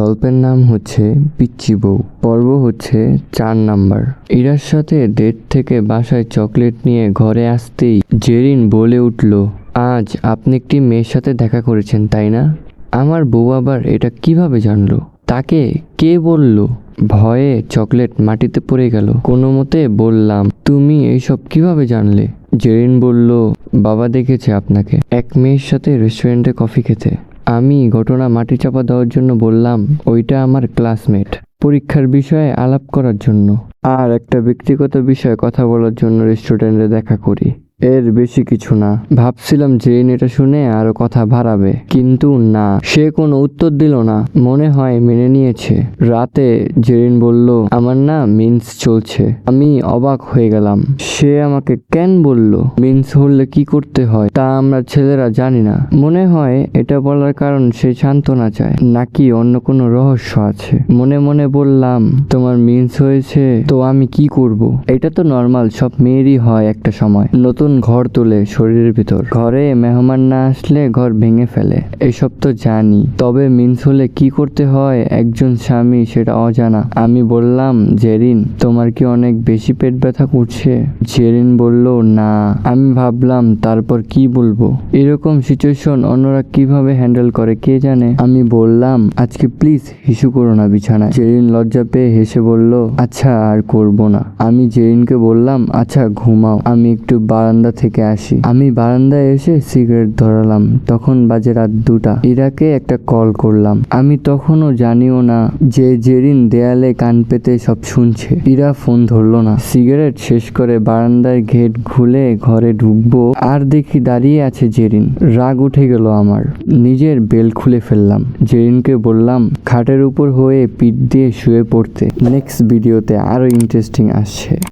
গল্পের নাম হচ্ছে পিচ্চি বউ, পর্ব হচ্ছে চার নাম্বার। ইরার সাথে ডেট থেকে বাসায় চকলেট নিয়ে ঘরে আসতেই জেরিন বলে উঠল, আজ আপনি একটি মেয়ের সাথে দেখা করেছেন, তাই না? আমার বউ আবার এটা কীভাবে জানলো? তাকে কে বলল? ভয়ে চকলেট মাটিতে পড়ে গেল। কোনো মতে বললাম, তুমি এইসব কীভাবে জানলে? জেরিন বলল, বাবা দেখেছে আপনাকে। এক মেয়ের সাথে রেস্টুরেন্টে কফি খেতে। আমি ঘটনা মাটি চাপা দেওয়ার জন্য বললাম, ওইটা আমার ক্লাসমেট। পরীক্ষার বিষয়ে আলাপ করার জন্য। আর একটা ব্যক্তিগত বিষয়ে কথা বলার জন্য রেস্টুরেন্টে দেখা করি। এর বেশি কিছু না। ভাবছিলাম জেরিন এটা শুনে আরও কথা বাড়াবে, কিন্তু না, সে কোনো উত্তর দিল না, মনে হয় মেনে নিয়েছে। রাতে জেরিন বলল, আমার না মিন্স চলছে। আমি অবাক হয়ে গেলাম। সে আমাকে কেন বলল, মিন্স হলে কি করতে হয়? তা আমরা ছেলেরা জানি না। মনে হয় এটা বলার কারণ সে সান্ত্বনা চায়, নাকি অন্য কোনো রহস্য আছে। মনে মনে বললাম, তোমার মিন্স হয়েছে, তো আমি কি করব? এটা তো নর্মাল, সব মেয়েরই হয় একটা সময়। নতুন ঘর তোলে শরীরের ভিতর। ঘরে মেহমান না আসলে ঘর ভেঙে ফেলে। এসব তো জানি। তবে মিন্স হলে কি করতে হয়? একজন স্বামী সেটা অজানা। আমি বললাম, জেরিন, তোমার কি অনেক বেশি পেট ব্যথা করছে? জেরিন বলল, না আমি ভাবলাম, তারপর কি বলব? এরকম সিচুয়েশন অন্যরা কীভাবে হ্যান্ডেল করে কে জানে? আমি বললাম, আজকে প্লিজ হিসু করো না বিছানায়। জেরিন লজ্জা পেয়ে হেসে বলল আচ্ছা আর করব না। আমি জেরিনকে বললাম আচ্ছা ঘুমাও। আমি একটু বারান্দা থেকে আসি। আমি বারান্দায় এসে সিগারেট ধরালাম। তখন বাজে রাত দুটা। ইরাকে একটা কল করলাম। আমি তখনও জানিও না যে জেরিন দেয়ালে কান পেতে সব শুনছে। ইরা ফোন ধরলো না। সিগারেট শেষ করে বারান্দার গেট খুলে ঘরে ঢুকবো, আর দেখি দাঁড়িয়ে আছে জেরিন। রাগ উঠে গেল আমার। নিজের বেল খুলে ফেললাম। জেরিনকে বললাম, খাটের উপর হয়ে পিঠ দিয়ে শুয়ে পড়তে। নেক্সট ভিডিওতে আরও ইন্টারেস্টিং আসছে।